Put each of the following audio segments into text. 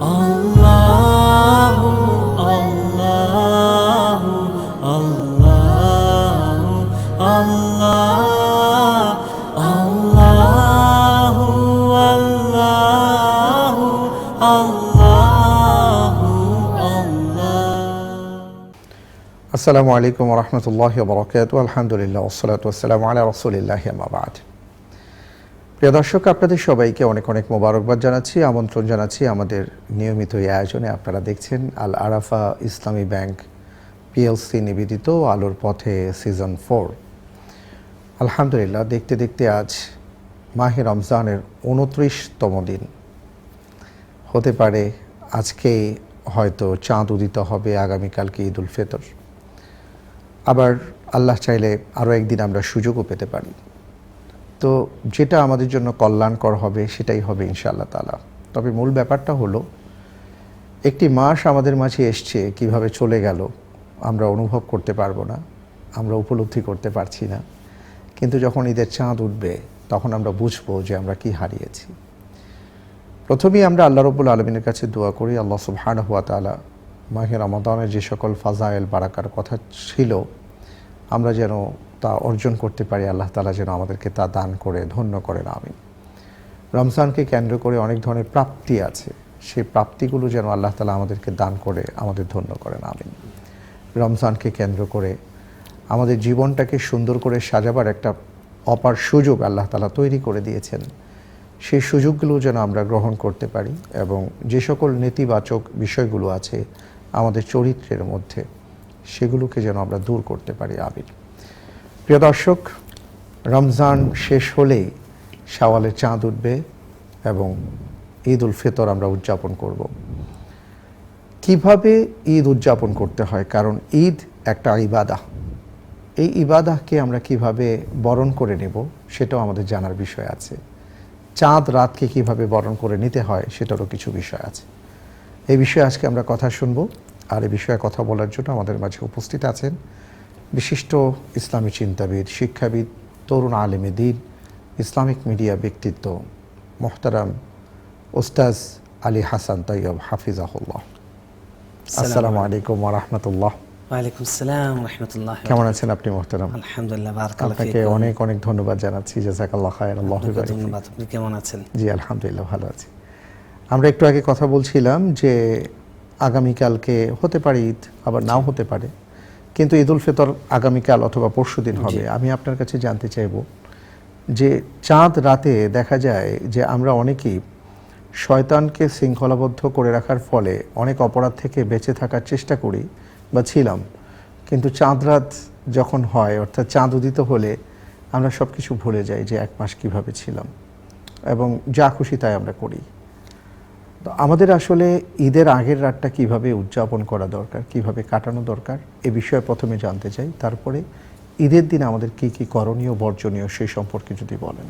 আল্লাহু আল্লাহু আল্লাহু আল্লাহ আল্লাহু আল্লাহু আল্লাহু আল্লাহ আসসালামু আলাইকুম রহমতুল্লাহ বরকাত আলহামদুলিল্লাহ ওসলাত ওসালাম আলা রসুলিল্লাহ আমাবাদ প্রিয় দর্শক, আপনাদের সবাইকে অনেক অনেক মোবারকবাদ জানাচ্ছি, আমন্ত্রণ জানাচ্ছি আমাদের নিয়মিত এই আয়োজনে। আপনারা দেখছেন আল আরাফা ইসলামী ব্যাংক পিএলসি নিবেদিত আলোর পথে সিজন ফোর। আলহামদুলিল্লাহ, দেখতে দেখতে আজ মাহে রমজানের উনত্রিশতম দিন। হতে পারে আজকে হয়তো চাঁদ উদিত হবে আগামীকালকে ঈদ উল ফিতর। আবার আল্লাহ চাইলে আরও একদিন আমরা সুযোগও পেতে পারি। তো যেটা আমাদের জন্য কল্যাণকর হবে, সেটাই হবে ইনশাআল্লাহ তালা তবে মূল ব্যাপারটা হলো, একটি মাস আমাদের মাঝে এসছে, কীভাবে চলে গেল, আমরা অনুভব করতে পারব না, আমরা উপলব্ধি করতে পারছি না। কিন্তু যখন ঈদের চাঁদ উঠবে, তখন আমরা বুঝব যে আমরা কি হারিয়েছি। প্রথমেই আমরা আল্লাহ রব্বুল আলমিনের কাছে দোয়া করি, আল্লাহ সুবহান হুয়া তালা মাহের রমাদানের যে সকল ফাজায়েল, বারাকার কথা ছিল, আমরা যেন তা অর্জন করতে পারি, আল্লাহ তালা যেন আমাদেরকে তা দান করে, ধন্য করেন আমি রমজানকে কেন্দ্র করে অনেক ধরনের প্রাপ্তি আছে। সেই প্রাপ্তিগুলো যেন আল্লাহ তালা আমাদেরকে দান করে, আমাদের ধন্য করেন, আমিন। রমজানকে কেন্দ্র করে আমাদের জীবনটাকে সুন্দর করে সাজাবার একটা অপার সুযোগ আল্লাহ তালা তৈরি করে দিয়েছেন। সেই সুযোগগুলো যেন আমরা গ্রহণ করতে পারি এবং যে সকল নেতিবাচক বিষয়গুলো আছে আমাদের চরিত্রের মধ্যে, সেগুলোকে যেন আমরা দূর করতে পারি আবির প্রিয় দর্শক, রমজান শেষ হলেই শাওয়ালের চাঁদ উঠবে এবং ঈদ উল ফিতর আমরা উদযাপন করব। কীভাবে ঈদ উদযাপন করতে হয়? কারণ ঈদ একটা ইবাদা এই ইবাদাহকে আমরা কীভাবে বরণ করে নেব সেটাও আমাদের জানার বিষয় আছে। চাঁদ রাতকে কীভাবে বরণ করে নিতে হয় সেটারও কিছু বিষয় আছে। এই বিষয়ে আজকে আমরা কথা শুনব আর এই বিষয়ে কথা বলার জন্য আমাদের মাঝে উপস্থিত আছেন বিশিষ্ট ইসলামী চিন্তাবিদ শিক্ষাবিদ তরুণ আলেমে দিন ইসলামিক মিডিয়া ব্যক্তিত্ব মোহতারাম ওস্তাজ আলী হাসান তৈয়ব হাফিজাহুল্লাহ। আসসালামু আলাইকুম। ওরহমতুল্লাহ ওয়ালাইকুম আসসালাম রহমতুল্লাহ কেমন আছেন আপনি মোহতারাম? আলহামদুলিল্লাহ আপনাকে অনেক অনেক ধন্যবাদ জানাচ্ছি। জাজাকাল্লাহ খায়ের আল্লাহ ধন্যবাদ। আপনি কেমন আছেন? জি আলহামদুলিল্লাহ ভালো আছি। আমরা একটু আগে কথা বলছিলাম যে আগামীকালকে হতে পারে ঈদ আবার নাও হতে পারে। কিন্তু ঈদ উল ফিতর আগামীকাল অথবা পরশু দিন হবে। আমি আপনার কাছে জানতে চাইব যে চাঁদ রাতে দেখা যায় যে আমরা অনেকেই শয়তানকে শৃঙ্খলাবদ্ধ করে রাখার ফলে অনেক অপরাধ থেকে বেঁচে থাকার চেষ্টা করি বা ছিলাম। কিন্তু চাঁদ রাত যখন হয় অর্থাৎ চাঁদ উদিত হলে আমরা সব কিছু ভুলে যাই যে এক মাস কীভাবে ছিলাম এবং যা খুশি তাই আমরা করি। তো আমাদের আসলে ঈদের আগের রাতটা কীভাবে উদযাপন করা দরকার, কীভাবে কাটানো দরকার, এ বিষয়ে প্রথমে জানতে চাই। তারপরে ঈদের দিন আমাদের কি কি করণীয়, বর্জনীয় সেই সম্পর্কে যদি বলেন।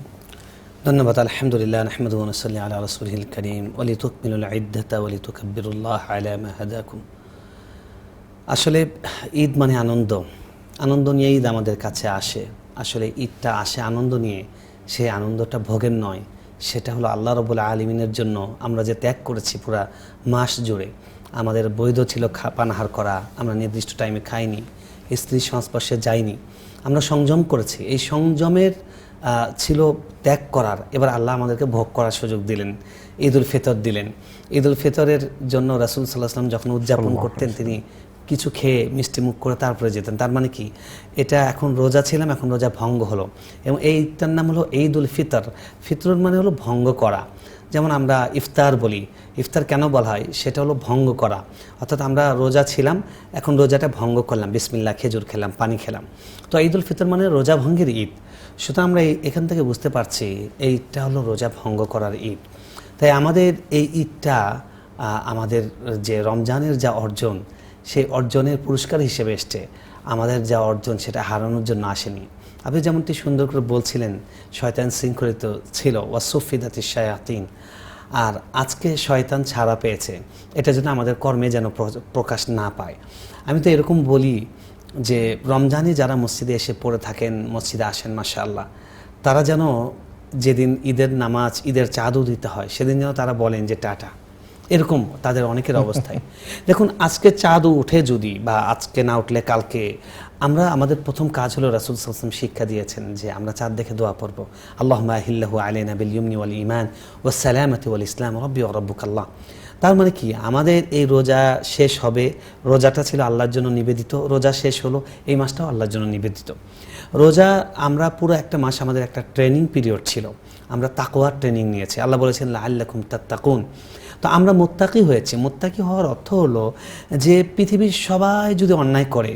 ধন্যবাদ। আলহামদুলিল্লাহ, নাহমাদু ওয়া নুসাল্লি আলা কারীম। ওয়া লিতুকমিলুল ইদ্দাতা ওয়া লিতুকাব্বিরুল্লাহ আলা আসলে ঈদ মানে আনন্দ। আনন্দ নিয়ে ঈদ আমাদের কাছে আসে। আসলে ঈদটা আসে আনন্দ নিয়ে। সেই আনন্দটা ভোগের নয়। সেটা হলো আল্লাহ রবুল্লা আলমিনের জন্য আমরা যে ত্যাগ করেছি পুরা মাস জুড়ে আমাদের বৈধ ছিল খা পানাহার করা আমরা নির্দিষ্ট টাইমে খাইনি স্ত্রীর সংস্পর্শে যাইনি আমরা সংযম করেছি। এই সংযমের ছিল ত্যাগ করার। এবার আল্লাহ আমাদেরকে ভোগ করার সুযোগ দিলেন ঈদ উল ফিতর দিলেন। ঈদ উল ফিতরের জন্য রাসুল সাল্লাহ সাল্লাম যখন উদযাপন করতেন তিনি কিছু খেয়ে মিষ্টি মুখ করে তারপরে যেতেন তার মানে কি? এটা এখন রোজা ছিলাম, এখন রোজা ভঙ্গ হলো। এবং এইটার নাম হলো ঈদ উল ফিতর। ফিতর মানে হলো ভঙ্গ করা। যেমন আমরা ইফতার বলি। ইফতার কেন বলা হয়? সেটা হলো ভঙ্গ করা। অর্থাৎ আমরা রোজা ছিলাম, এখন রোজাটা ভঙ্গ করলাম। বিসমিল্লা খেজুর খেলাম, পানি খেলাম। তো ঈদ উল ফিতর মানে রোজা ভঙ্গের ঈদ। সুতরাং আমরা এখান থেকে বুঝতে পারছি, এইটা হলো রোজা ভঙ্গ করার ঈদ। তাই আমাদের এই ঈদটা আমাদের যে রমজানের যা অর্জন সেই অর্জনের পুরস্কার হিসেবে এসছে। আমাদের যা অর্জন সেটা হারানোর জন্য আসেনি। আপনি যেমনটি সুন্দর করে বলছিলেন, শয়তান শৃঙ্খলিত ছিল, ওয়াসুফিদাতি শায়াতিন। আর আজকে শয়তান ছাড়া পেয়েছে। এটা যেন আমাদের কর্মে যেন প্রকাশ না পায়। আমি তো এরকম বলি যে, রমজানে যারা মসজিদে এসে পড়ে থাকেন, মসজিদে আসেন, মাশাআল্লাহ, তারা যেন যেদিন ঈদের নামাজ, ঈদের চাঁদও দিতে হয়, সেদিন যেন তারা বলেন যে, টাটা। এরকম তাদের অনেকের অবস্থায়। দেখুন, আজকে চাঁদ উঠে যদি বা আজকে না উঠলে কালকে, আমরা আমাদের প্রথম কাজ হলো রাসুল সাল্লাম শিক্ষা দিয়েছেন যে আমরা চাঁদ দেখে দোয়া পড়ব। আল্লাহ মাহিল্লাহু আলাইনা বিল ইউমনি ওয়াল ইমান ওয়া সালামাতি ওয়াল ইসলাম, রব্বি রব্বুকাল্লাহ তার মানে কি? আমাদের এই রোজা শেষ হবে, রোজাটা ছিল আল্লাহর জন্য নিবেদিত, রোজা শেষ হলো, এই মাসটাও আল্লাহর জন্য নিবেদিত। রোজা আমরা পুরো একটা মাস আমাদের একটা ট্রেনিং পিরিয়ড ছিল, আমরা তাকোয়ার ট্রেনিং নিয়েছি। আল্লাহ বলেছেন আল্লাকুম তাত্তাকুন। তো আমরা মোত্তাকি হয়েছি। মোত্তাকি হওয়ার অর্থ হলো যে পৃথিবীর সবাই যদি অন্যায় করে,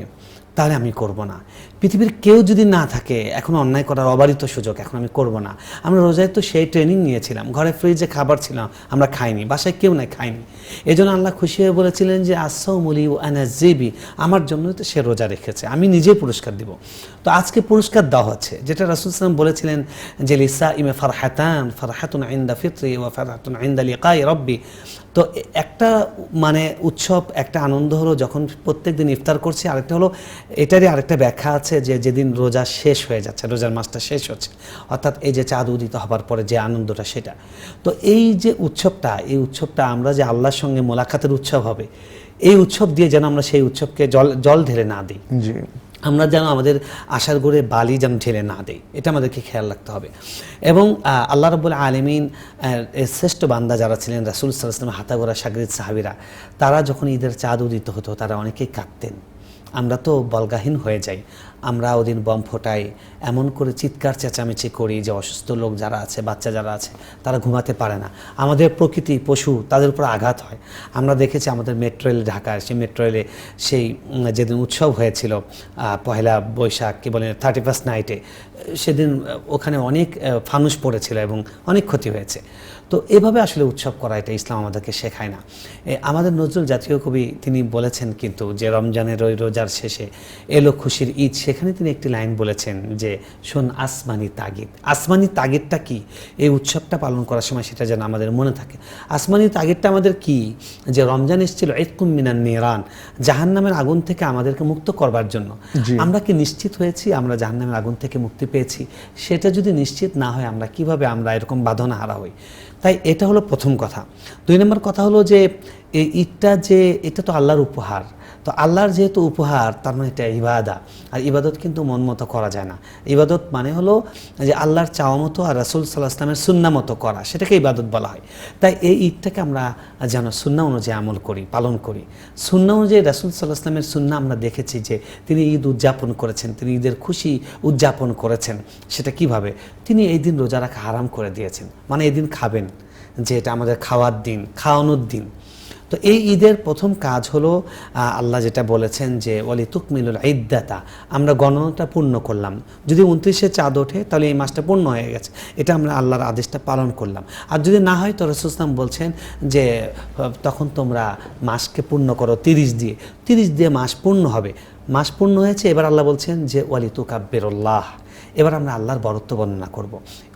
তাহলে আমি করব না। পৃথিবীর কেউ যদি না থাকে, এখন অন্যায় করার অবারিত সুযোগ এখন আমি করব না। আমরা রোজায় তো সেই ট্রেনিং নিয়েছিলাম। ঘরে ফ্রিজে খাবার ছিলাম, আমরা খাইনি, বাসায় কেউ নাই, খাইনি। এই জন্য আল্লাহ খুশি হয়ে বলেছিলেন যে আসাউমলি ও আনাজিবি আমার জন্য তো সে রোজা রেখেছে, আমি নিজে পুরস্কার দিব। তো আজকে পুরস্কার দেওয়া হচ্ছে, যেটা রাসুল সালাম বলেছিলেন যে লিসা ইমে ফারহাতান, ফারহাতুন আইন্দা ফিত্রি ও ফারহাতুন আইন্দা লিকাই রব্বি তো একটা মানে উৎসব, একটা আনন্দ হলো যখন প্রত্যেক দিন ইফতার করছি, আরেকটা হলো এটারই আরেকটা ব্যাখ্যা আছে যে যেদিন রোজা শেষ হয়ে যাচ্ছে, রোজার মাসটা শেষ হচ্ছে, অর্থাৎ এই যে চাঁদ উদিত হবার পরে যে আনন্দটা সেটা। তো এই যে উৎসবটা, এই উৎসবটা আমরা যে আল্লাহর সঙ্গে মোলাকাতের উৎসব হবে, এই উৎসব দিয়ে যেন আমরা সেই উৎসবকে জল জল ঢেলে না দিই। আমরা যেন আমাদের আশার ঘরে বালি যেন ঢেলে না দেই। এটা আমাদেরকে খেয়াল রাখতে হবে। এবং আল্লাহ রবুল আলমিন শ্রেষ্ঠ বান্দা যারা ছিলেন, রাসুল সাল্লাহ হাতাগোড়া সাগরিদ সাহাবিরা, তারা যখন ঈদের চাঁদ উদিত হতো, তারা অনেকেই কাঁদতেন। আমরা তো বলগাহীন হয়ে যাই। আমরা ওদিন বম ফোটাই, এমন করে চিৎকার চেঁচামেচি করি যে অসুস্থ লোক যারা আছে, বাচ্চা যারা আছে, তারা ঘুমাতে পারে না। আমাদের প্রকৃতি, পশু, তাদের উপর আঘাত হয়। আমরা দেখেছি আমাদের মেট্রো রেল ঢাকায় সেই মেট্রো রেলে সেই যেদিন উৎসব হয়েছিল পহেলা বৈশাখ, কী বলে থার্টি ফার্স্ট নাইটে সেদিন ওখানে অনেক ফানুস পড়েছিল এবং অনেক ক্ষতি হয়েছে। তো এভাবে আসলে উৎসব করা এটা ইসলাম আমাদেরকে শেখায় না। আমাদের নজরুল জাতীয় কবি তিনি বলেছেন কিন্তু যে রমজানের ওই রোজার শেষে এলো খুশির ঈদ সেখানে তিনি একটি লাইন বলেছেন যে শোন আসমানি তাগিদ। আসমানি তাগিদটা কি? এই উৎসবটা পালন করার সময় সেটা যেন আমাদের মনে থাকে। আসমানি তাগিদটা আমাদের কি? যে রমজান এসেছিল ইতকুম মিনান নিরান। জাহান্নামের আগুন থেকে আমাদেরকে মুক্ত করবার জন্য। আমরা কি নিশ্চিত হয়েছি? আমরা জাহান্নামের আগুন থেকে মুক্তি পেয়েছি। সেটা যদি নিশ্চিত না হয় আমরা কীভাবে আমরা এরকম বাঁধনা হারা হই? তাই এটা হলো প্রথম কথা। দুই নম্বর কথা হলো যে এই ঈদটা যে, এটা তো আল্লাহর উপহার। তো আল্লাহর যেহেতু উপহার, তার মানে এটা ইবাদা। আর ইবাদত কিন্তু মন মতো করা যায় না। ইবাদত মানে হলো যে আল্লাহর চাওয়া মতো আর রাসুল সাল্লাহ আসলামের সুন্না মতো করা, সেটাকে ইবাদত বলা হয়। তাই এই ঈদটাকে আমরা যেন সুন্না অনুযায়ী আমল করি, পালন করি। সুন্না অনুযায়ী রাসুল সাল্লাহ আসলামের সুন্না আমরা দেখেছি যে তিনি ঈদ উদযাপন করেছেন, তিনি ঈদের খুশি উদযাপন করেছেন। সেটা কীভাবে? তিনি এই দিন রোজা রাখা হারাম করে দিয়েছেন। মানে এই দিন খাবেন যে এটা আমাদের খাওয়ার দিন, খাওয়ানোর দিন। তো এই ঈদের প্রথম কাজ হলো আল্লাহ যেটা বলেছেন যে ওয়ালি তুকমিলুল ঈদ্দাতা আমরা গণনাটা পূর্ণ করলাম। যদি উনত্রিশে চাঁদ ওঠে, তাহলে এই মাসটা পূর্ণ হয়ে গেছে। এটা আমরা আল্লাহর আদেশটা পালন করলাম। আর যদি না হয়, তো রসুলাম বলছেন যে তখন তোমরা মাসকে পূর্ণ করো তিরিশ দিয়ে। তিরিশ দিয়ে মাস পূর্ণ হবে। মাস পূর্ণ হয়েছে, এবার আল্লাহ বলছেন যে ওয়ালি তুকাব্বেরুল্লাহ এবার আমরা আল্লাহর বরত্ব বর্ণনা করব।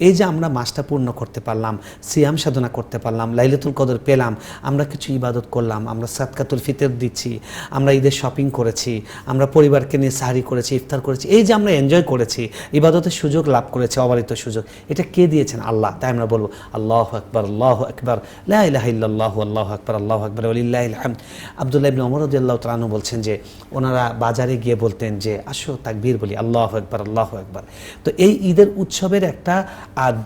এই যে আমরা মাসটা পূর্ণ করতে পারলাম, সিয়াম সাধনা করতে পারলাম, লাইলাতুল কদর পেলাম, আমরা কিছু ইবাদত করলাম, আমরা সাদকাতুল ফিতর দিচ্ছি, আমরা ঈদের শপিং করেছি, আমরা পরিবারকে নিয়ে সাহারি করেছি, ইফতার করেছি, এই যে আমরা এনজয় করেছি, ইবাদতের সুযোগ লাভ করেছি, অবারিত সুযোগ, এটা কে দিয়েছেন? আল্লাহ। তাই আমরা বলব, আল্লাহ আকবর আল্লাহ আকবর লাহ আল্লাহ আকবর আল্লাহ আকবর আলিল্লাহ আবদুল্লাহ ইবনে রাদিয়াল্লাহু তাআলা আনহু বলছেন যে, ওনারা বাজারে গিয়ে বলতেন যে, আসো তাকবীর বলি, আল্লাহ আকবর আল্লাহ আকবর। তো এই ঈদের উৎসবের একটা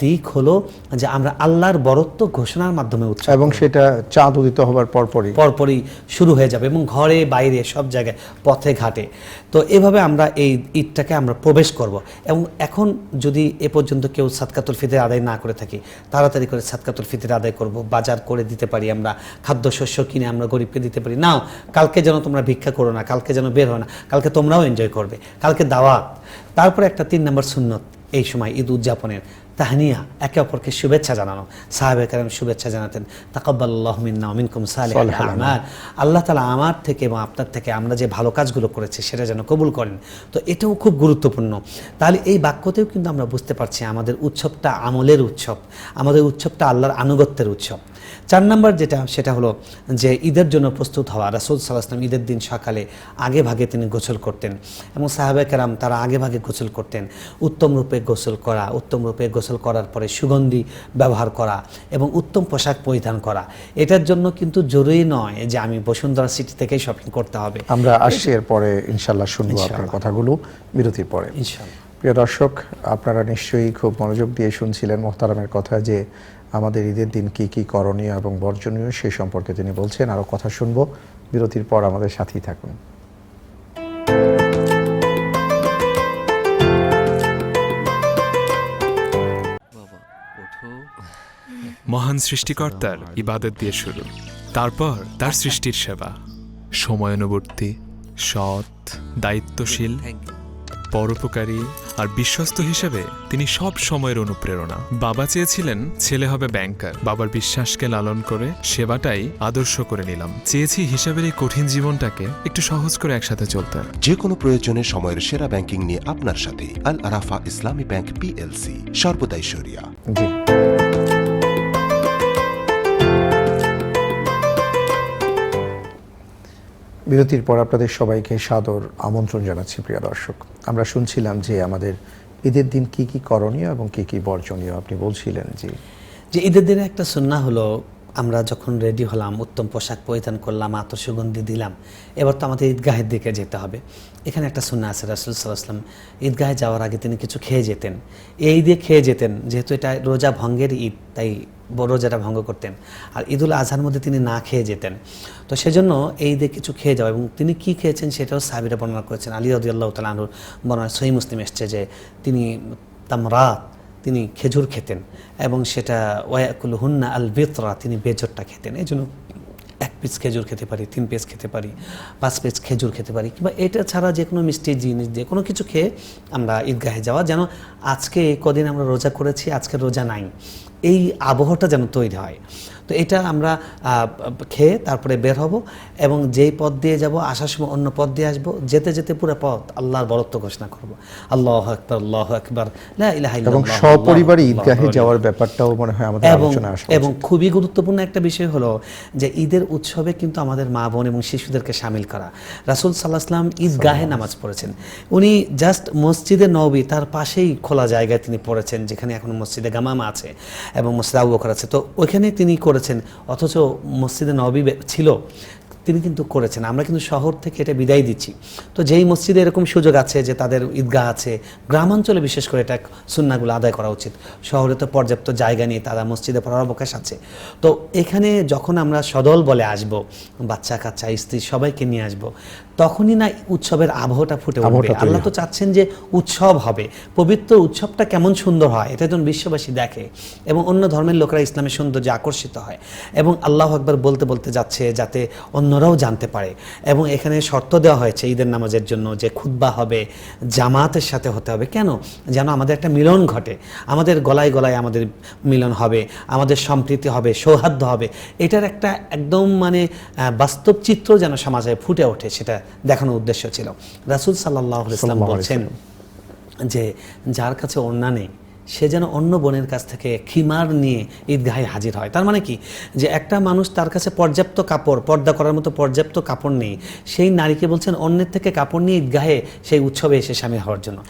দিক হলো যে আমরা আল্লাহর বরত্ব ঘোষণার মাধ্যমে উৎসব এবং সেটা চাঁদ উদিত হবার পরপরই। পরপরই শুরু হয়ে যাবে এবং ঘরে বাইরে সব জায়গায় পথে ঘাটে। তো এভাবে আমরা এই ঈদটাকে আমরা প্রবেশ করব। এবং এখন যদি এ পর্যন্ত কেউ সাতকাতুল ফিতর আদায় না করে থাকি তাড়াতাড়ি করে সাতকাতুল ফিতর আদায় করব বাজার করে দিতে পারি আমরা খাদ্যশস্য কিনে আমরা গরিবকে দিতে পারি। নাও কালকে যেন তোমরা ভিক্ষা করো না কালকে যেন বের হয় না কালকে তোমরাও এনজয় করবে। কালকে দাওয়াত। তারপরে একটা তিন নম্বর সুন্নত এই সময় ঈদ উদযাপনের। তাহানিয়া একে অপরকে শুভেচ্ছা জানানো। সাহেবে কারণ শুভেচ্ছা জানাতেন তাকাব্বাল্লাহ মিন্না মিনকুম সালেহ সালেহাল আমার আল্লাহ তালা আমার থেকে এবং আপনার থেকে আমরা যে ভালো কাজগুলো করেছি সেটা যেন কবুল করেন। তো এটাও খুব গুরুত্বপূর্ণ। তাহলে এই বাক্যতেও কিন্তু আমরা বুঝতে পারছি আমাদের উৎসবটা আমলের উৎসব আমাদের উৎসবটা আল্লাহর আনুগত্যের উৎসব। চার নাম্বার যেটা সেটা হলো যে ঈদের জন্য প্রস্তুত হওয়া। রাসুল সাল্লাহাম ঈদের দিন সকালে আগে ভাগে তিনি গোসল করতেন এবং সাহাবে কেরাম তারা আগে ভাগে গোসল করতেন। উত্তম রূপে গোসল করা উত্তম রূপে গোসল করার পরে সুগন্ধি ব্যবহার করা এবং উত্তম পোশাক পরিধান করা। এটার জন্য কিন্তু জরুরি নয় যে আমি বসুন্ধরা সিটি থেকেই শপিং করতে হবে। আমরা আসছি এরপরে ইনশাল্লাহ শুনব আপনার কথাগুলো বিরতির পরে। প্রিয় দর্শক আপনারা নিশ্চয়ই খুব মনোযোগ দিয়ে শুনছিলেন মোহতারামের কথা যে আমাদের ঈদের দিন কি কি করণীয় এবং বর্জনীয় সে সম্পর্কে তিনি বলছেন। আরও কথা শুনব। বিরতির পর আমাদের সাথেই থাকুন। মহান সৃষ্টিকর্তার ইবাদত দিয়ে শুরু। তারপর তার সৃষ্টির সেবা। সময়ানুবর্তী সৎ দায়িত্বশীল পরোপকারী আর বিশ্বস্ত হিসেবে তিনি সব সময়ের অনুপ্রেরণা। বাবা চেয়েছিলেন ছেলে হবে ব্যাংকার বাবার বিশ্বাসকে লালন করে সেবাটাই আদর্শ করে নিলাম। চেয়েছি হিসাবের এই কঠিন জীবনটাকে একটু সহজ করে একসাথে চলতে। যে কোনো প্রয়োজনে সময়ের সেরা ব্যাংকিং নিয়ে আপনার সাথে আল আরাফা ইসলামী ব্যাংক পিএলসি সর্বদাই সরিয়া বিরতির পর আপনাদের সবাইকে সাদর আমন্ত্রণ জানাচ্ছি, প্রিয় দর্শক। আমরা শুনছিলাম যে আমাদের ঈদের দিন কি কি করণীয় এবং কি কি বর্জনীয়। আপনি বলছিলেন যে যে ঈদের দিনে একটা সুন্না হলো, আমরা যখন রেডি হলাম, উত্তম পোশাক পরিধান করলাম আতর সুগন্ধি দিলাম, এবার তো আমাদের ঈদগাহের দিকে যেতে হবে। এখানে একটা সুন্না আছে, রাসুল সাল্লাহাম ঈদগাহে যাওয়ার আগে তিনি কিছু খেয়ে যেতেন। এই দিয়ে খেয়ে যেতেন, যেহেতু এটা রোজা ভঙ্গের ঈদ, তাই রোজাটা ভঙ্গ করতেন। আর ঈদুল আজহার মধ্যে তিনি না খেয়ে যেতেন। তো সেজন্য এই দিয়ে কিছু খেয়ে যাওয়া এবং তিনি কি খেয়েছেন সেটাও সাহাবিরা বর্ণনা করেছেন। আলী রদি আল্লাহ তালাহুর বর্ণনা সহি মুসলিম এসছে যে তিনি তামরাত, তিনি খেজুর খেতেন এবং সেটা ওয়াকুল হুন্না আল বেতরা তিনি বেজরটা খেতেন। এই জন্য এক পিস খেজুর খেতে পারি, তিন পিস খেতে পারি, পাঁচ পিস খেজুর খেতে পারি কিংবা এটা ছাড়া যে কোনো মিষ্টি জিনিস, যে কোনো কিছু খেয়ে আমরা ঈদগাহে যাওয়া। যেন আজকে কদিন আমরা রোজা করেছি, আজকে রোজা নাই। এই আবহাওয়াটা যেন তৈরি হয়। তো এটা আমরা খেয়ে তারপরে বের হব এবং যেই পথ দিয়ে যাব আসার সময় অন্য পথ দিয়ে আসব যেতে যেতে পুরো পথ আল্লাহর বরত্ব ঘোষণা করব। আল্লাহ আকবর আল্লাহ আকবর এবং সপরিবারে ঈদগাহে যাওয়ার ব্যাপারটাও মনে হয় আমাদের এবং আলোচনা এবং খুবই গুরুত্বপূর্ণ একটা বিষয় হলো যে ঈদের উৎসবে কিন্তু আমাদের মা বোন এবং শিশুদেরকে সামিল করা। রাসুল সাল্লাহাম ঈদগাহে নামাজ পড়েছেন। উনি জাস্ট মসজিদে নবী তার পাশেই খোলা জায়গায় তিনি পড়েছেন যেখানে এখন মসজিদে গামামা আছে এবং মসজিদে আবু আছে। তো ওইখানে তিনি করেছেন অথচ মসজিদে নবী ছিল, তিনি কিন্তু করেছেন। আমরা কিন্তু শহর থেকে এটা বিদায় দিচ্ছি। তো যেই মসজিদে এরকম সুযোগ আছে যে তাদের ঈদগাহ আছে, গ্রামাঞ্চলে বিশেষ করে এটা সুন্নাগুলো আদায় করা উচিত। শহরে তো পর্যাপ্ত জায়গা নিয়ে তারা মসজিদে পড়ার অবকাশ আছে। তো এখানে যখন আমরা সদল বলে আসব বাচ্চা কাচ্চা স্ত্রী সবাইকে নিয়ে আসব তখনই না উৎসবের আবহটা ফুটে উঠবে। আল্লাহ তো চাচ্ছেন যে উৎসব হবে। পবিত্র উৎসবটা কেমন সুন্দর হয় এটা যেন বিশ্ববাসী দেখে এবং অন্য ধর্মের লোকেরা ইসলামের সৌন্দর্যে আকর্ষিত হয় এবং আল্লাহ আকবার বলতে বলতে যাচ্ছে যাতে অন্যরাও জানতে পারে এবং এখানে শর্ত দেওয়া হয়েছে ঈদের নামাজের জন্য যে খুদ্া হবে জামাতের সাথে হতে হবে। কেন? যেন আমাদের একটা মিলন ঘটে। আমাদের গলায় গলায় আমাদের মিলন হবে আমাদের সম্প্রীতি হবে সৌহার্দ্য হবে। এটার একটা একদম মানে বাস্তব চিত্র যেন সমাজে ফুটে ওঠে সেটা দেখানোর উদ্দেশ্য ছিল। রাসুল সাল্লাহ ইসলাম বলছেন যে যার কাছে অন্যান্য নেই সে যেন অন্য বোনের কাছ থেকে খিমার নিয়ে ঈদগাহে হাজির হয়। তার মানে কি? যে একটা মানুষ তার কাছে পর্যাপ্ত কাপড় পর্দা করার মতো পর্যাপ্ত কাপড় নেই। সেই নারীকে বলছেন অন্যের থেকে কাপড় নিয়ে ঈদগাহে সেই উৎসবে এসে সামিল হওয়ার জন্য।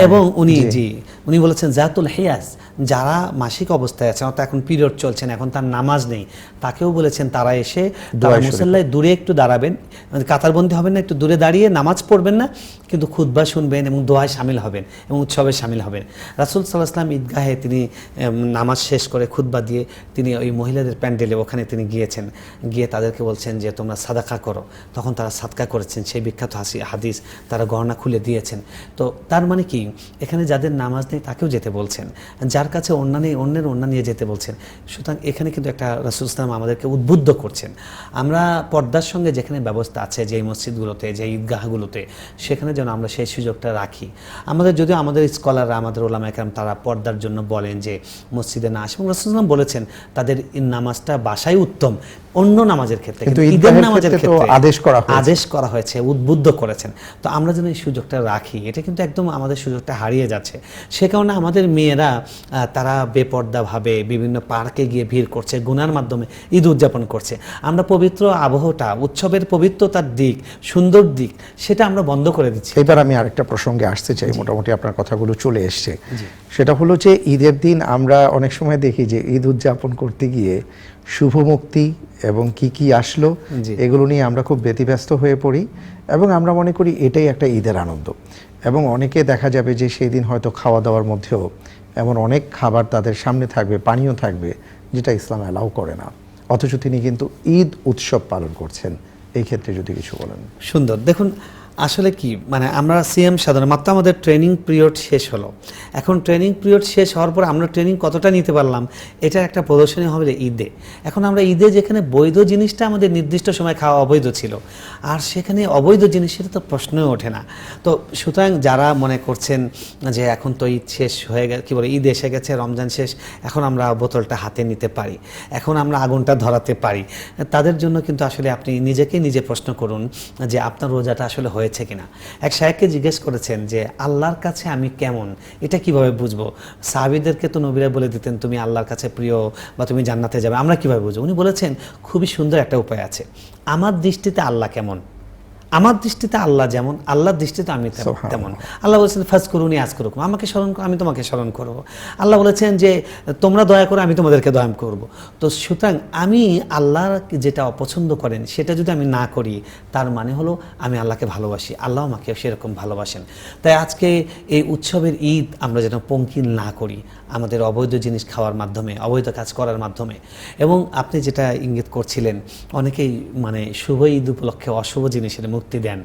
এবং উনি জি। উনি বলেছেন জাতুল হেয়াস যারা মাসিক অবস্থায় আছেন অর্থাৎ এখন পিরিয়ড চলছেন এখন তার নামাজ নেই তাকেও বলেছেন তারা এসে দোয়ায় দূরে একটু দাঁড়াবেন মানে কাতারবন্দি হবেন না একটু দূরে দাঁড়িয়ে নামাজ পড়বেন না কিন্তু খুতবা শুনবেন এবং দোয়ায় সামিল হবেন এবং উৎসবে সামিল হবেন। রাসুল সাল্লাহ আসলাম ঈদগাহে তিনি নামাজ শেষ করে খুতবা দিয়ে তিনি ওই মহিলাদের প্যান্ডেলে ওখানে তিনি গিয়েছেন। গিয়ে তাদেরকে বলছেন যে, তোমরা সাদাকা করো। তখন তারা সাদকা করেছেন। সেই বিখ্যাত হাসি, হাদিস তারা গহনা খুলে দিয়েছেন। তো তার মানে কি? এখানে যাদের নামাজ নেই তাকেও যেতে বলছেন। যার কাছে অন্য নেই, অন্যের অন্য নিয়ে যেতে বলছেন। সুতরাং এখানে কিন্তু একটা রাসুল ইসলাম আমাদেরকে উদ্বুদ্ধ করছেন। আমরা পর্দার সঙ্গে যেখানে ব্যবস্থা আছে যে মসজিদগুলোতে যে ঈদগাহগুলোতে, সেখানে যেন আমরা সেই সুযোগটা রাখি। আমাদের, যদিও আমাদের স্কলাররা আমাদের ওলামা একরাম তারা পর্দার জন্য বলেন যে মসজিদে না আসে। এবং রসুল বলেছেন, তাদের নামাজটা বাসায় উত্তম। অন্য নামাজের ক্ষেত্রে কিন্তু ঈদের নামাজের ক্ষেত্রে আদেশ করা আদেশ করা হয়েছে উদ্বুদ্ধ করেছেন। তো আমরা যেন এই সুযোগটা রাখি এটা কিন্তু একদম আমাদের সুযোগটা হারিয়ে যাচ্ছে। সে কারণে আমাদের মেয়েরা তারা বেপর্দাভাবে বিভিন্ন পার্কে গিয়ে ভিড় করছে গুনার মাধ্যমে ঈদ উদযাপন করছে। আমরা পবিত্র আবহটা উৎসবের পবিত্রতার দিক সুন্দর দিক সেটা আমরা বন্ধ করে দিচ্ছি। এবার আমি আরেকটা প্রসঙ্গে আসতে চাই মোটামুটি আপনার কথাগুলো চলে এসছে। সেটা হলো যে ঈদের দিন আমরা অনেক সময় দেখি যে ঈদ উদযাপন করতে গিয়ে শুভ মুক্তি এবং কি কি আসলো। এগুলো নিয়ে আমরা খুব ব্যতিব্যস্ত হয়ে পড়ি এবং আমরা মনে করি এটাই একটা ঈদের আনন্দ। এবং অনেকে দেখা যাবে যে সেই দিন হয়তো খাওয়া দাওয়ার মধ্যেও এমন অনেক খাবার তাদের সামনে থাকবে পানীয় থাকবে যেটা ইসলাম অ্যালাউ করে না। অথচ তিনি কিন্তু ঈদ উৎসব পালন করছেন। এই ক্ষেত্রে যদি কিছু বলেন। সুন্দর। দেখুন আসলে কি? মানে আমরা সিএম সাধারণ, মাত্র আমাদের ট্রেনিং পিরিয়ড শেষ হলো। এখন ট্রেনিং পিরিয়ড শেষ হওয়ার পর আমরা ট্রেনিং কতটা নিতে পারলাম? এটা একটা প্রদর্শনী হবে ঈদে। এখন আমরা ঈদে যেখানে বৈধ জিনিসটা আমাদের নির্দিষ্ট সময় খাওয়া অবৈধ ছিল। আর সেখানে অবৈধ জিনিসের তো প্রশ্নই ওঠে না। তো সুতরাং যারা মনে করছেন যে এখন তো ঈদ শেষ হয়ে গেছে, কী বলে, ঈদ এসে গেছে, রমজান শেষ, এখন আমরা বোতলটা হাতে নিতে পারি। এখন আমরা আগুনটা ধরাতে পারি। তাদের জন্য কিন্তু আসলে আপনি নিজেকে নিজে প্রশ্ন করুন যে আপনার রোজাটা আসলে হয়েছে কিনা? এক সাহেবকে জিজ্ঞেস করেছেন যে, আল্লাহর কাছে আমি কেমন? এটা কীভাবে বুঝব? সাহাবিদেরকে তো নবীরা বলে দিতেন, তুমি আল্লাহর কাছে প্রিয় বা তুমি জান্নাতে যাবে। আমরা কীভাবে বুঝব? উনি বলেছেন, খুবই সুন্দর একটা উপায় আছে। আমার দৃষ্টিতে আল্লাহ কেমন? আমার দৃষ্টিতে আল্লাহ যেমন আল্লাহর দৃষ্টিতে আমি তেমন- আল্লাহ বলেছেন ফাজ করুনি আজ করুক আমাকে স্মরণ আমি তোমাকে স্মরণ করব। আল্লাহ বলেছেন যে তোমরা দয়া করো আমি তোমাদেরকে দয়া করব। তো সুতরাং আমি আল্লাহ যেটা অপছন্দ করেন সেটা যদি আমি না করি তার মানে হলো আমি আল্লাহকে ভালোবাসি। আল্লাহ আমাকে সেরকম ভালোবাসেন। তাই আজকে এই উৎসবের ঈদ আমরা যেন পঙ্কিল না করি। আমাদের অবৈধ জিনিস খাওয়ার মাধ্যমে, অবৈধ কাজ করার মাধ্যমে। এবং আপনি যেটা ইঙ্গিত করছিলেন, অনেকেই মানে শুভ ঈদ উপলক্ষে অশুভ জিনিসের মুক্তি দেন।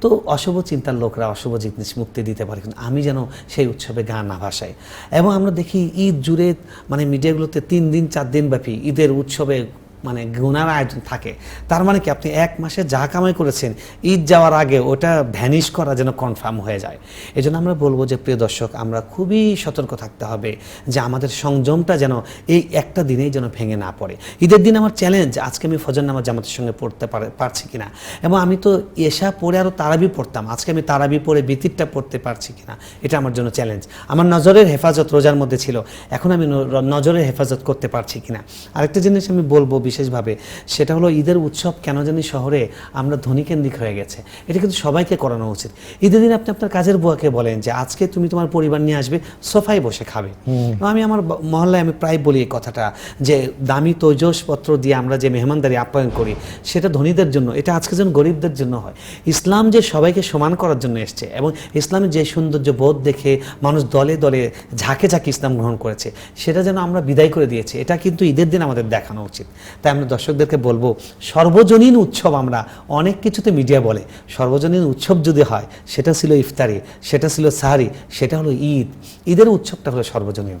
তো অশুভ চিন্তার লোকরা অশুভ জিনিস মুক্তি দিতে পারে, কিন্তু আমি যেন সেই উৎসবে গান না ভাসাই। এবং আমরা দেখি ঈদ জুড়ে মানে মিডিয়াগুলোতে তিন দিন, চার দিন ব্যাপী ঈদের উৎসবে মানে গুনার আয়োজন থাকে। তার মানে কি আপনি এক মাসে যা কামাই করেছেন, ঈদ যাওয়ার আগে ওটা ভ্যানিশ করা যেন কনফার্ম হয়ে যায়। এই জন্য আমরা বলব যে, প্রিয় দর্শক, আমরা খুবই সতর্ক থাকতে হবে যে, আমাদের সংযমটা যেন এই একটা দিনেই যেন ভেঙে না পড়ে। ঈদের দিন আমার চ্যালেঞ্জ আজকে আমি ফজর নামাজ জামাতের সঙ্গে পড়তে পারে, পারছি কিনা? এবং আমি তো এশা পড়ে আরও তারাবি পড়তাম, আজকে আমি তারাবি পড়ে বিতিরটা পড়তে পারছি কিনা? এটা আমার জন্য চ্যালেঞ্জ আমার নজরের হেফাজত রোজার মধ্যে ছিল, এখন আমি নজরের হেফাজত করতে পারছি কিনা? আরেকটা জিনিস আমি বলব বিশেষভাবে সেটা হলো ঈদের উৎসব কেন জানি শহরে আমরা ধনীকেন্দ্রিক হয়ে গেছে। এটা কিন্তু সবাইকে করানো উচিত। ঈদের দিন আপনি আপনার কাজের বুয়াকে বলেন যে আজকে তুমি তোমার পরিবার নিয়ে আসবে সোফায় বসে খাবে। আমি আমার মহল্লায় আমি প্রায় বলি এই কথাটা যে দামি তৈজসপত্র দিয়ে আমরা যে মেহমানদারি আপ্যায়ন করি সেটা ধনীদের জন্য এটা আজকে যেন গরিবদের জন্য হয়। ইসলাম যে সবাইকে সমান করার জন্য এসছে এবং ইসলামের যে সৌন্দর্য বোধ দেখে মানুষ দলে দলে ঝাঁকে ঝাঁকে ইসলাম গ্রহণ করেছে সেটা যেন আমরা বিদায় করে দিয়েছি এটা কিন্তু ঈদের দিন আমাদের দেখানো উচিত। তাই আমরা দর্শকদেরকে বলব সর্বজনীন উৎসব আমরা অনেক কিছুতে মিডিয়া বলে। সর্বজনীন উৎসব যদি হয় সেটা ছিল ইফতারি সেটা ছিল সাহারি সেটা হলো ঈদ। ঈদের উৎসবটা হলো সর্বজনীন।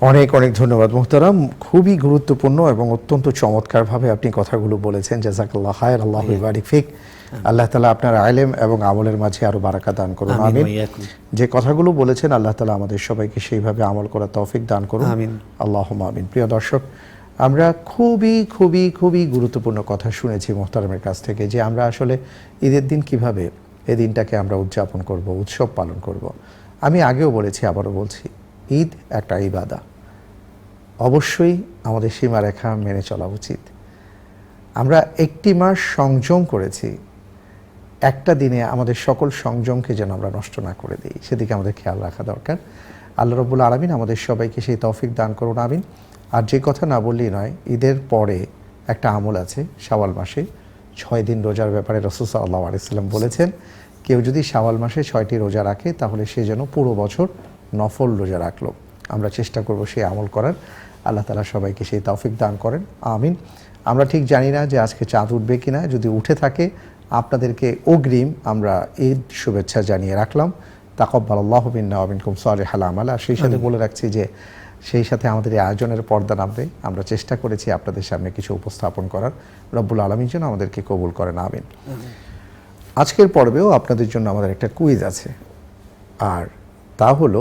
অনেক অনেক ধন্যবাদ মুহতারাম। খুবই গুরুত্বপূর্ণ এবং অত্যন্ত চমৎকারভাবে আপনি কথাগুলো বলেছেন। জাজাকাল্লাহ হায়ার আল্লাহ বারিক ফিক। আল্লাহ তালা আপনার আইলেম এবং আমলের মাঝে আরও বারাকা দান করুন। আমিন যে কথাগুলো বলেছেন আল্লাহ তালা আমাদের সবাইকে সেইভাবে আমল করার তৌফিক দান করুন। আমিন। আল্লাহ আমিন। প্রিয় দর্শক আমরা খুবই খুবই খুবই গুরুত্বপূর্ণ কথা শুনেছি মোহতারামের কাছ থেকে যে আমরা আসলে ঈদের দিন কীভাবে এই দিনটাকে আমরা উদযাপন করব, উৎসব পালন করব। আমি আগেও বলেছি, আবারও বলছি, ঈদ একটা ইবাদা। অবশ্যই আমাদের সীমারেখা মেনে চলা উচিত। আমরা একটি মাস সংযম করেছি, একটা দিনে আমাদের সকল সংযমকে যেন আমরা নষ্ট না করে দিই। সেদিকে আমাদের খেয়াল রাখা দরকার। আল্লাহ রব্বুল আলমিন আমাদের সবাইকে সেই তৌফিক দান করুন, আমিন। আর যে কথা না বললেই নয় ঈদের পরে একটা আমল আছে শাওয়াল মাসে। ছয় দিন রোজার ব্যাপারে রসুল সাল্লাহ আলাইসাল্লাম বলেছেন কেউ যদি শাওয়াল মাসে ছয়টি রোজা রাখে তাহলে সে যেন পুরো বছর নফল রোজা রাখল। আমরা চেষ্টা করব সেই আমল করার। আল্লাহ তালা সবাইকে সেই তৌফিক দান করেন। আমিন। আমরা ঠিক জানি না যে আজকে চাঁদ উঠবে কিনা। যদি উঠে থাকে আপনাদেরকে অগ্রিম আমরা ঈদ শুভেচ্ছা জানিয়ে রাখলাম। তাকব্বাল আল্লাহ বিন্না আবিনকুম সালে হালামাল আর সেই সাথে বলে রাখছি যে সেই সাথে আমাদের এই আয়োজনের পর্দা নামবে। আমরা চেষ্টা করেছি আপনাদের সামনে কিছু উপস্থাপন করার। রব্বুল আলমীর জন্য আমাদেরকে কবুল করে নামেন আজকের পর্বেও আপনাদের জন্য আমাদের একটা কুইজ আছে। আর তা হলো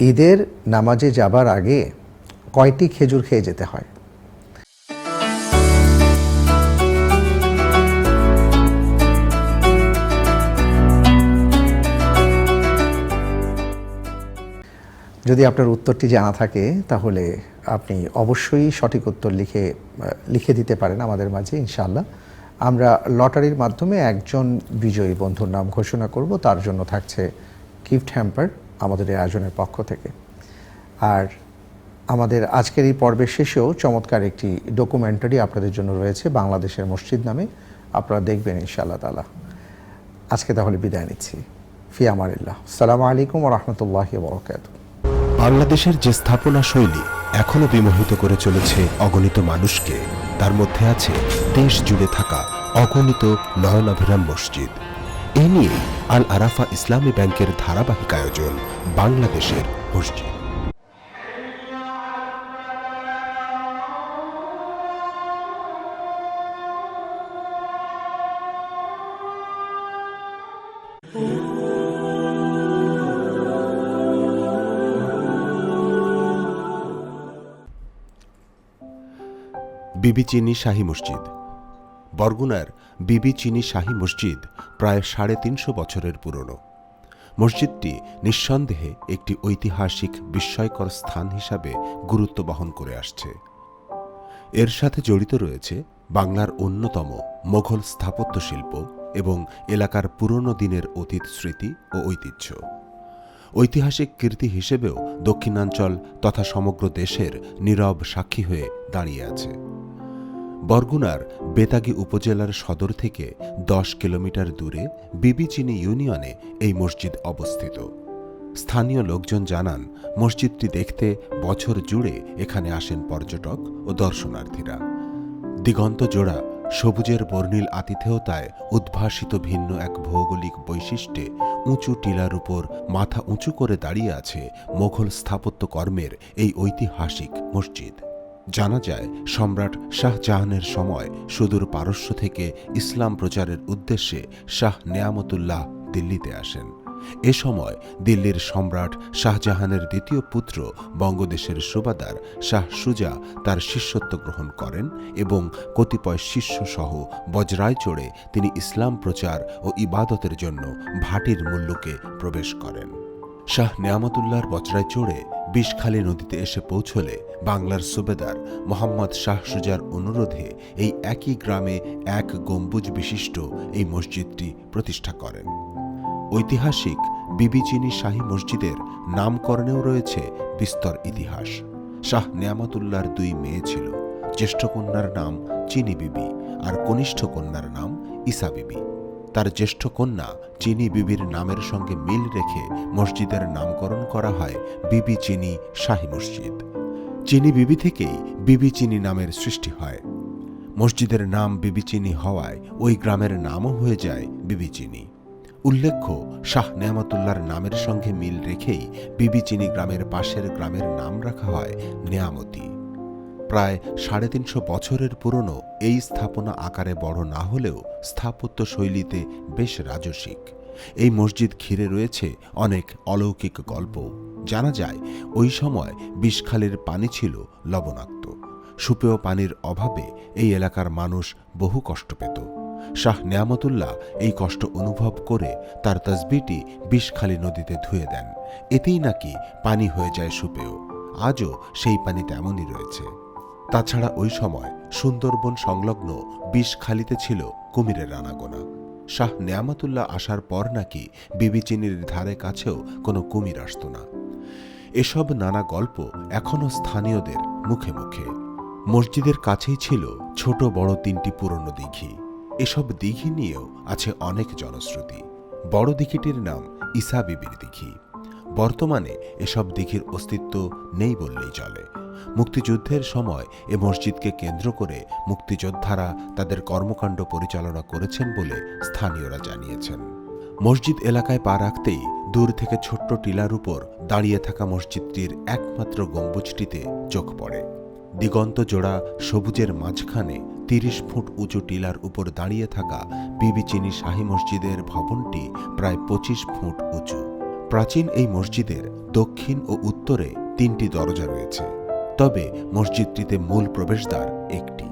ঈদের নামাজে যাবার আগে কয়টি খেজুর খেয়ে যেতে হয়? যদি আপনার উত্তরটি জানা থাকে, তাহলে আপনি অবশ্যই সঠিক উত্তর লিখে লিখে দিতে পারেন আমাদের মাঝে, ইনশাআল্লাহ। আমরা লটারির মাধ্যমে একজন বিজয়ী বন্ধুর নাম ঘোষণা করব, তার জন্য থাকছে গিফট হ্যাম্পার আমাদের এই আয়োজনের পক্ষ থেকে। আর আমাদের আজকের এই পর্বের শেষেও চমৎকার একটি ডকুমেন্টারি আপনাদের জন্য রয়েছে, বাংলাদেশের মসজিদ নামে। আপনারা দেখবেন, ইনশাআল্লাহ তালা আজকে তাহলে বিদায় নিচ্ছি। ফি আমারিল্লাহ। সালামু আলাইকুম রহমতুল্লাহ বরকাত বাংলাদেশের যে স্থাপনা শৈলী এখনও বিমোহিত করে চলেছে অগণিত মানুষকে, তার মধ্যে আছে দেশ জুড়ে থাকা অগণিত নয়নাভিরাম মসজিদ। এ নিয়ে আল আরাফা ইসলামী ব্যাংকের ধারাবাহিক আয়োজন বাংলাদেশের মসজিদ। বিবি চিনি শাহী মসজিদ। বরগুনার বিবি চিনি শাহী মসজিদ প্রায় সাড়ে তিনশো বছরের পুরনো। মসজিদটি নিঃসন্দেহে একটি ঐতিহাসিক বিস্ময়কর স্থান হিসাবে গুরুত্ব বহন করে আসছে। এর সাথে জড়িত রয়েছে বাংলার অন্যতম মোঘল স্থাপত্য শিল্প এবং এলাকার পুরনো দিনের অতীত স্মৃতি ও ঐতিহ্য। ঐতিহাসিক কীর্তি হিসেবেও দক্ষিণাঞ্চল তথা সমগ্র দেশের নীরব সাক্ষী হয়ে দাঁড়িয়ে আছে। বরগুনার বেতাগী উপজেলার সদর থেকে দশ কিলোমিটার দূরে বিবিচিনি ইউনিয়নে এই মসজিদ অবস্থিত। স্থানীয় লোকজন জানান, মসজিদটি দেখতে বছর জুড়ে এখানে আসেন পর্যটক ও দর্শনার্থীরা। দিগন্ত জোড়া সবুজের বর্ণিল আতিথেয়তায় উদ্ভাসিত ভিন্ন এক ভৌগোলিক বৈশিষ্ট্যে উঁচু টিলার উপর মাথা উঁচু করে দাঁড়িয়ে আছে মোঘল স্থাপত্যকর্মের এই ঐতিহাসিক মসজিদ। জানা যায়, সম্রাট শাহজাহানের সময় সুদূর পারস্য থেকে ইসলাম প্রচারের উদ্দেশ্যে শাহ নেয়ামতুল্লাহ দিল্লিতে আসেন। এ সময় দিল্লির সম্রাট শাহজাহানের দ্বিতীয় পুত্র বঙ্গদেশের সুবাদার শাহ সুজা তার শিষ্যত্ব গ্রহণ করেন এবং কতিপয় শিষ্য সহ বজরায় চড়ে তিনি ইসলাম প্রচার ও ইবাদতের জন্য ভাটির মূল্যকে প্রবেশ করেন। শাহ নেয়ামতুল্লাহর বজরায় চড়ে বিষখালী নদীতে এসে পৌঁছলে বাংলার সুবেদার মোহাম্মদ শাহ সুজার অনুরোধে এই একই গ্রামে এক গম্বুজ বিশিষ্ট এই মসজিদটি প্রতিষ্ঠা করেন। ঐতিহাসিক বিবিচিনি শাহী মসজিদের নামকরণেও রয়েছে বিস্তর ইতিহাস। শাহ নেয়ামতুল্লাহর দুই মেয়ে ছিল, জ্যেষ্ঠ কন্যার নাম চিনি বিবি আর কনিষ্ঠ কন্যার নাম ইসা বিবি। তার জ্যেষ্ঠ কন্যা, চিনি বিবির নামের সঙ্গে মিল রেখে মসজিদের নামকরণ করা হয় বিবি চিনি শাহী মসজিদ। চিনি বিবি থেকেই বিবি চিনি নামের সৃষ্টি হয়। মসজিদের নাম বিবিচিনি হওয়ায় ওই গ্রামের নামও হয়ে যায় বিবিচিনি উল্লেখ্য, শাহ নেয়ামতুল্লাহর নামের সঙ্গে মিল রেখেই বিবিচিনি গ্রামের পাশের গ্রামের নাম রাখা হয় নেয়ামতি। প্রায় সাড়ে তিনশো বছরের পুরনো এই স্থাপনা আকারে বড় না হলেও স্থাপত্য শৈলীতে বেশ রাজসিক। এই মসজিদ ঘিরে রয়েছে অনেক অলৌকিক গল্প জানা যায়, ওই সময় বিষখালীর পানি ছিল লবণাক্ত। সুপেয় পানির অভাবে এই এলাকার মানুষ বহু কষ্ট পেত। শাহ নেয়ামতুল্লাহ এই কষ্ট অনুভব করে তার তসবিটি বিষখালী নদীতে ধুয়ে দেন। এতেই নাকি পানি হয়ে যায় সুপেয়। আজও সেই পানি তেমনই রয়েছে। তাছাড়া ওই সময় সুন্দরবন সংলগ্ন বিষখালীতে ছিল কুমিরের রানাগোনা। শাহ নেয়ামতুল্লাহ আসার পর নাকি বিবিচিনির ধারে কাছেও কোনো কুমির আসত না। এসব নানা গল্প এখনও স্থানীয়দের মুখে মুখে। মসজিদের কাছেই ছিল ছোট বড় তিনটি পুরনো দিঘি। এসব দিঘি নিয়েও আছে অনেক জনশ্রুতি। বড় দিঘিটির নাম ইসা বিবির দিঘি। বর্তমানে এসব দিঘির অস্তিত্ব নেই বললেই চলে। মুক্তিযুদ্ধের সময় এ মসজিদকে কেন্দ্র করে মুক্তিযোদ্ধারা তাদের কর্মকাণ্ড পরিচালনা করেছেন বলে স্থানীয়রা জানিয়েছেন। মসজিদ এলাকায় পা রাখতেই দূর থেকে ছোট্ট টিলার উপর দাঁড়িয়ে থাকা মসজিদটির একমাত্র গম্বুজটিতে চোখ পড়ে। দিগন্ত জোড়া সবুজের মাঝখানে তিরিশ ফুট উঁচু টিলার উপর দাঁড়িয়ে থাকা বিবিচিনি শাহী মসজিদের ভবনটি প্রায় পঁচিশ ফুট উঁচু। প্রাচীন এই মসজিদের দক্ষিণ ও উত্তরে তিনটি দরজা রয়েছে। তবে মসজিদটিতে মূল প্রবেশদ্বার একটি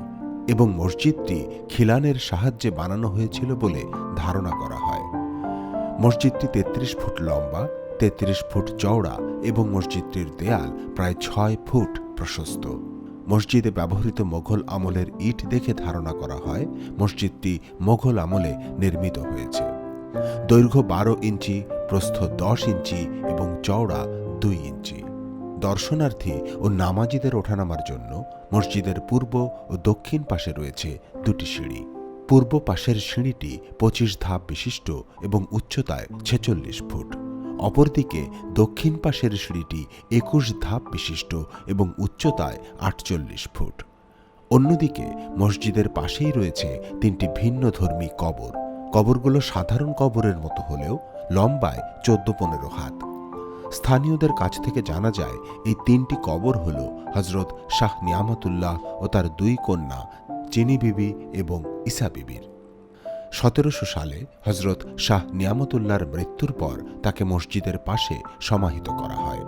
এবং মসজিদটি খিলানের সাহায্যে বানানো হয়েছিল বলে ধারণা করা হয়। মসজিদটি তেত্রিশ ফুট লম্বা, তেত্রিশ ফুট চওড়া এবং মসজিদটির দেয়াল প্রায় ছয় ফুট প্রশস্ত। মসজিদে ব্যবহৃত মোঘল আমলের ইট দেখে ধারণা করা হয়, মসজিদটি মোঘল আমলে নির্মিত হয়েছে। দৈর্ঘ্য বারো ইঞ্চি, প্রস্থ দশ ইঞ্চি এবং চওড়া দুই ইঞ্চি। দর্শনার্থী ও নামাজিদের ওঠানামার জন্য মসজিদের পূর্ব ও দক্ষিণ পাশে রয়েছে দুটি সিঁড়ি। পূর্ব পাশের সিঁড়িটি পঁচিশ ধাপ বিশিষ্ট এবং উচ্চতায় ছেচল্লিশ ফুট। অপরদিকে দক্ষিণ পাশের সিঁড়িটি একুশ ধাপ বিশিষ্ট এবং উচ্চতায় আটচল্লিশ ফুট। অন্যদিকে মসজিদের পাশেই রয়েছে তিনটি ভিন্ন ধর্মী কবর। কবরগুলো সাধারণ কবরের মতো হলেও লম্বায় চোদ্দ পনেরো হাত। স্থানীয়দের কাছ থেকে জানা যায়, এই তিনটি কবর হল হজরত শাহ নিয়ামতুল্লাহ ও তার দুই কন্যা, চিনি বিবি এবং ইসা বিবির। সতেরোশো সালে হজরত শাহ নিয়ামতুল্লাহর মৃত্যুর পর তাকে মসজিদের পাশে সমাহিত করা হয়।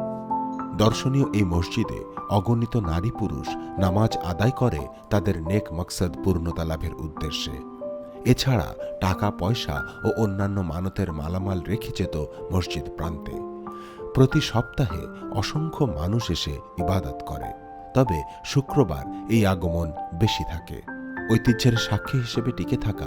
দর্শনীয় এই মসজিদে অগণিত নারী পুরুষ নামাজ আদায় করে তাদের নেক মকসদ পূর্ণতা লাভের উদ্দেশ্যে। এছাড়া টাকা, পয়সা ও অন্যান্য মানতের মালামাল রেখে যেত মসজিদ প্রান্তে। প্রতি সপ্তাহে অসংখ্য মানুষ এসে ইবাদত করে। তবে শুক্রবার এই আগমন বেশি থাকে। ঐতিহ্যের সাক্ষী হিসেবে টিকে থাকা,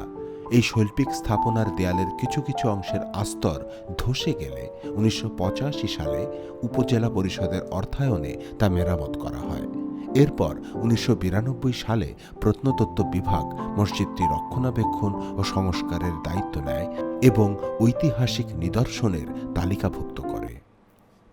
এই শৈল্পিক স্থাপনার দেয়ালের কিছু কিছু অংশের আস্তর ধসে গেলে উনিশশো পঁচাশি সালে উপজেলা পরিষদের অর্থায়নে তা মেরামত করা হয়। এরপর উনিশশো বিরানব্বই সালে প্রত্নতত্ত্ব বিভাগ মসজিদটি রক্ষণাবেক্ষণ ও সংস্কারের দায়িত্ব নেয় এবং ঐতিহাসিক নিদর্শনের তালিকাভুক্ত করে।